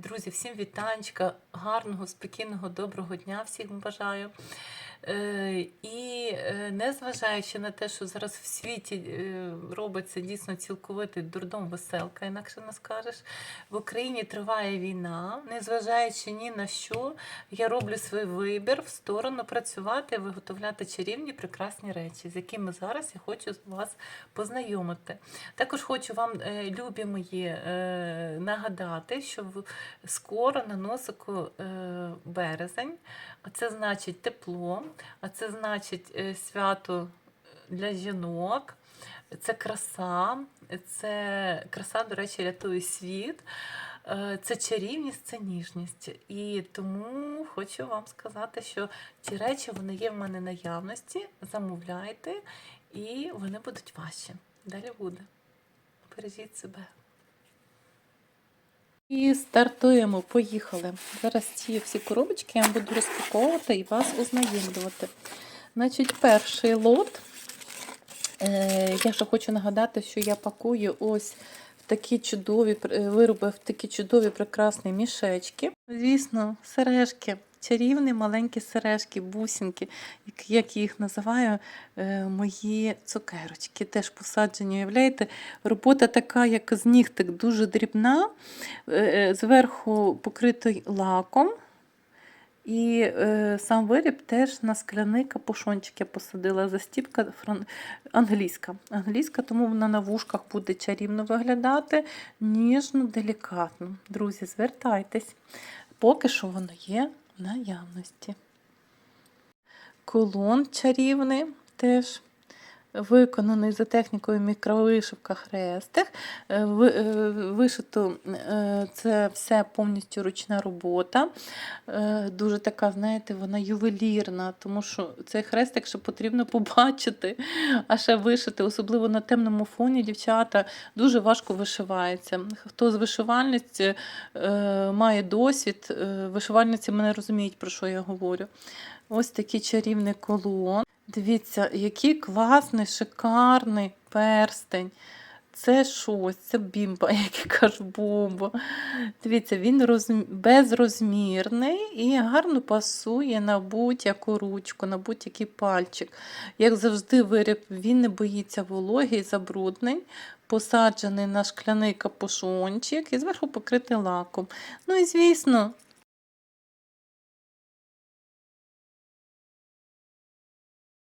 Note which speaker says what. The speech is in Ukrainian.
Speaker 1: Друзі, всім вітанчика, гарного, спокійного, доброго дня всім бажаю. Е, І незважаючи на те, що зараз в світі е, робиться дійсно цілковитий дурдом веселка, інакше не скажеш, в Україні триває війна, незважаючи ні на що, я роблю свій вибір в сторону працювати, виготовляти чарівні прекрасні речі, з якими зараз я хочу вас познайомити. Також хочу вам, е, любі мої, е, нагадати, що скоро на носику е, березень, а це значить тепло, а це значить е, свято для жінок. Це краса, це краса, до речі, рятує світ. Е, Це чарівність, це ніжність. І тому хочу вам сказати, що ці речі вони є в мене наявності. Замовляйте, і вони будуть ваші. Далі буде. Бережіть себе. І стартуємо, поїхали. Зараз ці всі коробочки я буду розпаковувати і вас ознайомлювати. Значить, перший лот. Е, я ще хочу нагадати, що я пакую ось в такі чудові е, вироби, в такі чудові прекрасні мішечки. Звісно, сережки. Чарівні маленькі сережки, бусинки, як- я їх називаю, е, мої цукерочки. Теж посаджені, уявляєте, робота така, як з нігтик, дуже дрібна, зверху покритий лаком. І е, сам виріб теж на скляний капушончик я посадила. Застіпка фран... англійська. Англійська, тому вона на вушках буде чарівно виглядати, ніжно, делікатно. Друзі, звертайтесь, поки що воно є в наявності. Колон чарівний теж. Виконаний за технікою мікровишивка хрестик. Е, е, Вишито е, це все повністю ручна робота. Дуже така, знаєте, вона ювелірна, тому що цей хрестик ще потрібно побачити, а ще вишити, особливо на темному фоні, дівчата, дуже важко вишивається. Хто з вишивальниць має досвід, вишивальниці мене розуміють, про що я говорю. Ось такий чарівний колон. Дивіться, який класний, шикарний перстень. Це щось, це бімба, як я кажу, бомба. Дивіться, він розм... безрозмірний і гарно пасує на будь-яку ручку, на будь-який пальчик. Як завжди, виріб він не боїться вологи і забруднень, посаджений на шкляний капушончик і зверху покритий лаком. Ну і звісно,